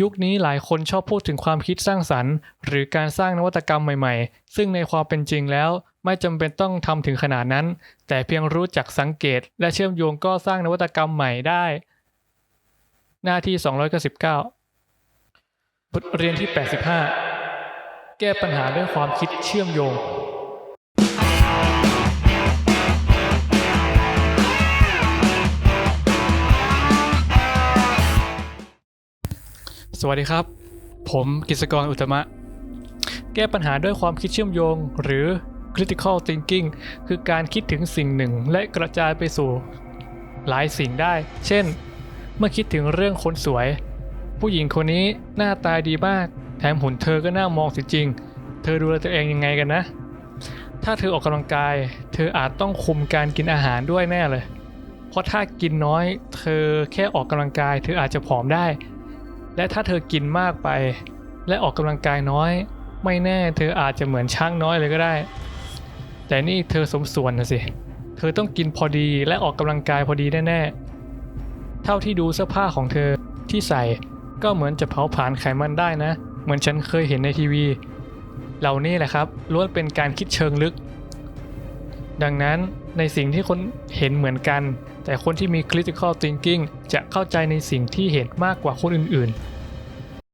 ยุคนี้หลายคนชอบพูดถึงความคิดสร้างสรรค์ หรือการสร้างนวัตกรรมใหม่ๆ ซึ่งในความเป็นจริงแล้วไม่จำเป็นต้องทำถึงขนาดนั้น แต่เพียงรู้จักสังเกต และเชื่อมโยงก็สร้างนวัตกรรมใหม่ได้ หน้าที่ 299 บทเรียนที่ 85 แก้ปัญหาด้วยความคิดเชื่อมโยง สวัสดีครับ ผมกิษกรอุตตมะ แก้ปัญหาด้วยความคิดเชื่อมโยง หรือ critical thinking คือการคิดถึงสิ่งหนึ่งและกระจายไปสู่หลายสิ่งได้ เช่น เมื่อคิดถึงเรื่องคนสวย ผู้หญิงคนนี้หน้าตาดีมาก แถมหุ่นเธอก็น่ามองสิจริง เธอดูแลตัวเองยังไงกันนะ ถ้าเธอออกกำลังกาย เธออาจต้องคุมการกินอาหารด้วยแน่เลย เพราะถ้ากินน้อย เธอแค่ออกกำลังกาย เธออาจจะผอมได้ และถ้าเธอกินมากไป และออกกำลังกายน้อย ไม่แน่เธออาจจะเหมือนช่างน้อยเลยก็ได้ แต่นี่เธอสมส่วนนะสิ เธอต้องกินพอดีและออกกำลังกายพอดีแน่ๆ เท่าที่ดูเสื้อผ้าของเธอที่ใส่ก็เหมือนจะเผาผลาญไขมันได้นะ เหมือนฉันเคยเห็นในทีวี เหล่านี้แหละครับล้วนเป็นการคิดเชิงลึก ดังนั้นในสิ่งที่คนเห็นเหมือนกัน แต่คนที่มี critical thinking จะเข้าใจในสิ่งที่เห็นมากกว่าคนอื่นๆ